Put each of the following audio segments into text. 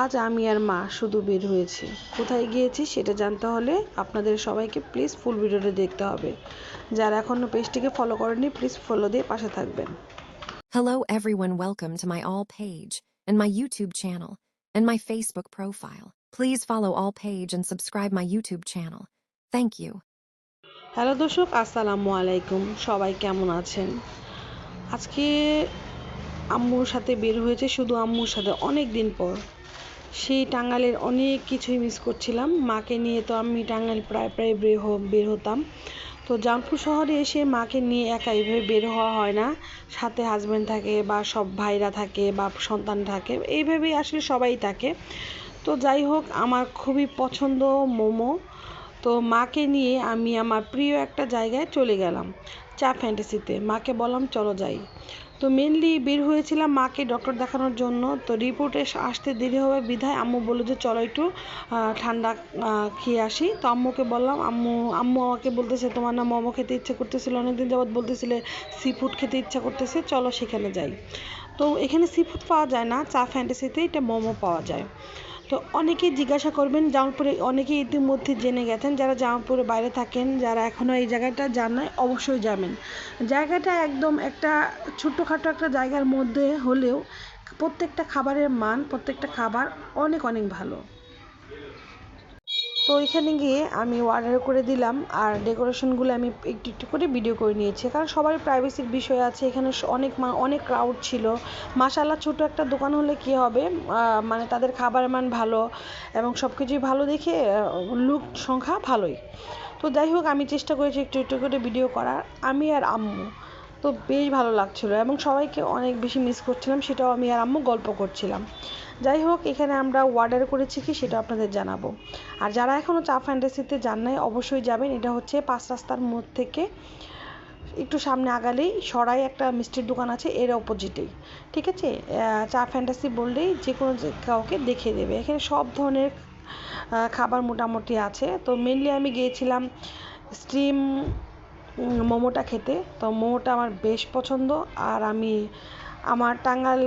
আজ আমি আর মা শুধু বের হয়েছি কোথায় গিয়েছি সেটা জানতে হলে আপনাদের সবাইকে প্লিজ ফুল ভিডিওটা দেখতে হবে যারা এখনও পেজটিকে ফলো করেনি প্লিজ ফলো দিয়ে পাশে থাকবেন Hello, everyone. Welcome to my All page and my YouTube channel and my Facebook profile. Please follow All page and subscribe my YouTube channel. Thank you. Hello দর্শক আসসালামু আলাইকুম সবাই কেমন আছেন আজকে আম্মুর সাথে বের হয়েছে শুধু আম্মুর সাথে অনেক দিন পর সেই টাঙ্গালের অনেক কিছুই মিস করছিলাম। মাকে নিয়ে তো আমি টাঙ্গাইল প্রায় প্রায় বের বের হতাম। তো জামপুর শহরে এসে মাকে নিয়ে একা এইভাবে বের হওয়া হয় না। সাথে হাজব্যান্ড থাকে বা সব ভাইরা থাকে বা সন্তান থাকে, এইভাবেই আসলে সবাই থাকে। তো যাই হোক, আমার খুবই পছন্দ মোমো। তো মাকে নিয়ে আমি আমার প্রিয় একটা জায়গায় চলে গেলাম। চা ফ্যান্টাসিতে। মাকে বললাম, চলো যাই। তো মেনলি বের হয়েছিলাম মাকে ডক্টর দেখানোর জন্য। তো রিপোর্টে আসতে দেরি হবে বিধায় আম্মু বলল যে, চলো একটু ঠান্ডা খেয়ে আসি। তো আম্মুকে বললাম, আম্মু আম্মু আমাকে বলতেছে তোমার না মোমো খেতে ইচ্ছে করতেছিল, অনেকদিন যাবত বলতেছিলে সি ফুড খেতে ইচ্ছা করতেছে, চলো সেখানে যাই। তো এখানে সি ফুড পাওয়া যায় না, চা ফ্যান্টাসিতে এটা মোমো পাওয়া যায়। তো অনেকেই জিজ্ঞাসা করবেন জামালপুরে, অনেকেই ইতিমধ্যে জেনে গেছেন যারা জামালপুরে বাইরে থাকেন, যারা এখনও এই জায়গাটা জান নাই, অবশ্যই যাবেন। জায়গাটা একদম একটা ছোট্টখাটো একটা জায়গার মধ্যে হলেও প্রত্যেকটা খাবারের মান, প্রত্যেকটা খাবার অনেক অনেক ভালো। তো এখানে গিয়ে আমি অর্ডার করে দিলাম আর ডেকোরেশনগুলো আমি একটু একটু করে ভিডিও করে নিয়েছি। কারণ সবার প্রাইভেসির বিষয় আছে, এখানে অনেক অনেক ক্রাউড ছিল। মাসাল্লাহ ছোট একটা দোকান হলে কি হবে? মানে তাদের খাবারের মান ভালো এবং সব কিছুই ভালো দেখে লুক সংখ্যা ভালোই। তো যাই হোক, আমি চেষ্টা করেছি একটু একটু করে ভিডিও করার। আমি আর আম্মু। তো বেশ ভালো লাগছিল এবং সবাইকে অনেক বেশি মিস করছিলাম, সেটাও আমি আর আম্মু গল্প করছিলাম। যাই হোক এখানে আমরা অর্ডার করেছি কি সেটা আপনাদের জানাব। আর যারা এখনও চা ফ্যান্টাসিতে যান নাই, অবশ্যই যাবেন। এটা হচ্ছে পাঁচ রাস্তার মোড় থেকে একটু সামনে আগালেই সরাই একটা মিষ্টির দোকান আছে, এর অপোজিটেই ঠিক আছে? চা ফ্যান্টাসি বললেই যে কোনো কাউকে দেখিয়ে দেবে। এখানে সব ধরনের খাবার মোটামুটি আছে। তো মেনলি আমি গিয়েছিলাম স্টিম মোমোটা খেতে। তো মোমোটা আমার বেশ পছন্দ। আর আমি, আমার টাঙ্গাল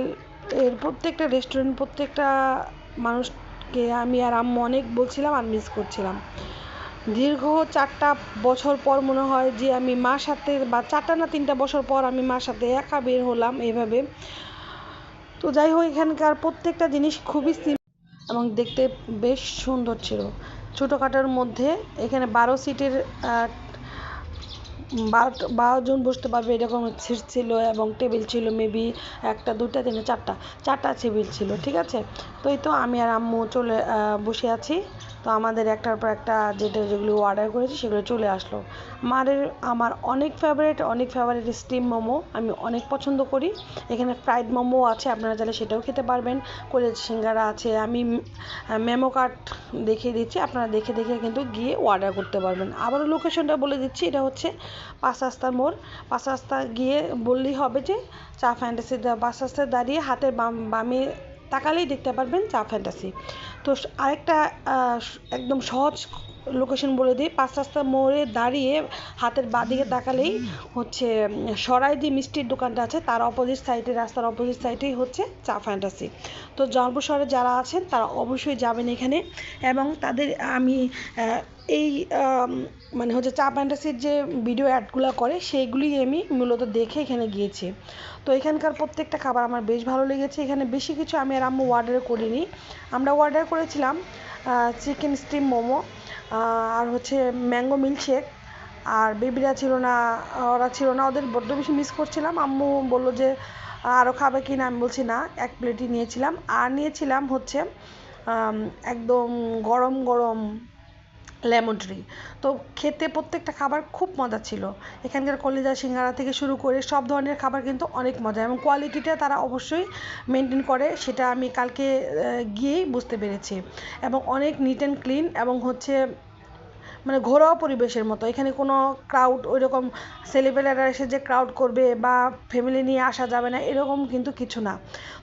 এর প্রত্যেকটা রেস্টুরেন্ট প্রত্যেকটা মানুষকে আমি আর আম্মু অনেক বলছিলাম আর মিস করছিলাম। দীর্ঘ চারটা বছর পর মনে হয় যে আমি মার সাথে বা চারটা না তিনটা বছর পর আমি মার সাথে একা বের হলাম এইভাবে তো যাই হোক, এখানকার প্রত্যেকটা জিনিস খুবই এবং দেখতে বেশ সুন্দর ছিল। ছোটোখাটোর মধ্যে এখানে বারো সিটের আহ, বারো জন বসতে পারবে এরকম সিট ছিল এবং টেবিল ছিল মেবি একটা দুটা তিনটা চারটা চারটা টেবিল ছিল ঠিক আছে? তো এই তো আমি আর আম্মু চলে বসে আছি। তো আমাদের একটার পর একটা যেটা যেগুলো অর্ডার করেছি সেগুলো চলে আসলো। মারের আমার অনেক ফেভারিট অনেক ফেভারিট স্টিম মোমো আমি অনেক পছন্দ করি। এখানে ফ্রাইড মোমো আছে, আপনারা চাইলে সেটাও খেতে পারবেন। কলেজ সিঙ্গারা আছে, আমি মেমো কার্ড দেখিয়ে দিচ্ছি, আপনারা দেখে দেখে কিন্তু গিয়ে অর্ডার করতে পারবেন। আবারও লোকেশনটা বলে দিচ্ছি, এটা হচ্ছে পাঁচ রাস্তার মোড়। পাঁচ রাস্তা গিয়ে বললেই হবে যে চা ফ্যান্টাসি পাঁচ রাস্তায় দাঁড়িয়ে হাতের বাম বামে তাকালেই দেখতে পারবেন চা ফ্যান্টাসি তো আরেকটা একদম সহজ লোকেশন বলে দিই, পাঁচ রাস্তার মোড়ে দাঁড়িয়ে হাতের বাঁদিকে তাকালেই হচ্ছে সরাই যে মিষ্টির দোকানটা আছে, তার অপোজিট সাইডে রাস্তার অপোজিট সাইডেই হচ্ছে চা ফ্যান্টাসি তো শহরে যারা আছেন, তারা অবশ্যই যাবেন এখানে এবং তাদের আমি এই মানে হচ্ছে চা ফ্যান্টাসির যে ভিডিও অ্যাডগুলো করে, সেইগুলি আমি মূলত দেখে এখানে গিয়েছি। তো এখানকার প্রত্যেকটা খাবার আমার বেশ ভালো লেগেছে, এখানে বেশি কিছু আমি আর আম্মু অর্ডার করিনি। আমরা অর্ডার করেছিলাম চিকেন স্টিম মোমো আর হচ্ছে ম্যাঙ্গো মিল্কশেক। আর বেবিরা ছিল না, ওরা ছিল না, ওদের বড্ড বেশি মিস করছিলাম। আম্মু বলল যে আরও খাবে কি না আমি বলছি, না, এক প্লেটই নিয়েছিলাম। আর নিয়েছিলাম হচ্ছে একদম গরম গরম লেমন ট্রি। তো খেতে প্রত্যেকটা খাবার খুব মজা ছিল। এখানকার কলিজা, সিঙ্গারা থেকে শুরু করে সব ধরনের খাবার কিন্তু অনেক মজা এবং কোয়ালিটিটা তারা অবশ্যই মেনটেন করে, সেটা আমি কালকে গিয়েই বুঝতে পেরেছি। এবং অনেক নিট অ্যান্ড ক্লিন এবং হচ্ছে মানে ঘরোয়া পরিবেশের মতো। এখানে কোনো ক্রাউড ওই রকম ছেলেপেলেরা এসে যে ক্রাউড করবে বা ফ্যামিলি নিয়ে আসা যাবে না, এরকম কিন্তু কিছু না।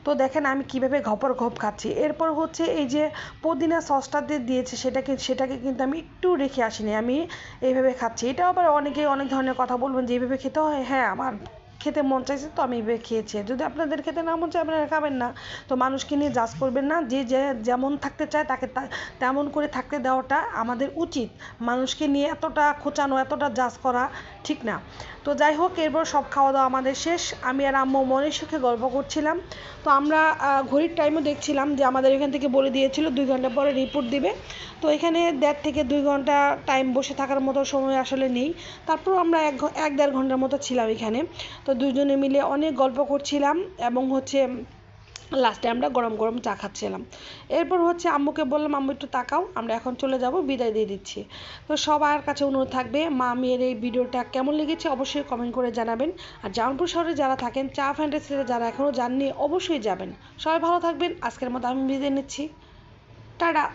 তো দেখেন আমি কীভাবে ঘপর ঘপ খাচ্ছি। এরপর হচ্ছে এই যে পুদিনা সসটা দিয়ে দিয়েছে, সেটাকে সেটাকে কিন্তু আমি একটু রেখে আসিনি, আমি এইভাবে খাচ্ছি। এটাও আবার অনেকে অনেক ধরনের কথা বলবেন যে, এইভাবে খেতে হয়? হ্যাঁ আমার খেতে মন চাইছে তো আমি খেয়েছি। যদি আপনাদের খেতে না মন চায়, আপনারা খাবেন না। তো মানুষকে নিয়ে জাজ করবেন না। যে যে যেমন থাকতে চায়, তাকে তেমন করে থাকতে দেওয়াটা আমাদের উচিত। মানুষকে নিয়ে এতটা খোঁচানো, এতটা জাজ করা ঠিক না। তো যাই হোক, এরপর সব খাওয়া দাওয়া আমাদের শেষ। আমি আর আম্মু মনের সুখে গল্প করছিলাম। তো আমরা ঘড়ির টাইমও দেখছিলাম যে আমাদের এখান থেকে বলে দিয়েছিল, দুই ঘণ্টা পরে রিপোর্ট দিবে। তো এখানে দেড় থেকে দুই ঘণ্টা টাইম বসে থাকার মতো সময় আসলে নেই। তারপর আমরা এক এক দেড় ঘণ্টার মতো ছিলাম এখানে। তো দুজনে মিলে অনেক গল্প করছিলাম এবং হচ্ছে লাস্টে আমরা গরম গরম চা খাচ্ছিলাম। এরপর হচ্ছে আম্মুকে বললাম, আম্মু, একটু তাকাও, আমরা এখন চলে যাব, বিদায় দিয়ে দিচ্ছি। তো সবার কাছে অনুরোধ থাকবে, মা মেয়ের এই ভিডিওটা কেমন লেগেছে অবশ্যই কমেন্ট করে জানাবেন। আর জামালপুর শহরে যারা থাকেন, চা ফ্যান্টাসিতে যারা এখনও যাননি, অবশ্যই যাবেন। সবাই ভালো থাকবেন, আজকের মতো আমি বিদায় নিচ্ছি। টাটা!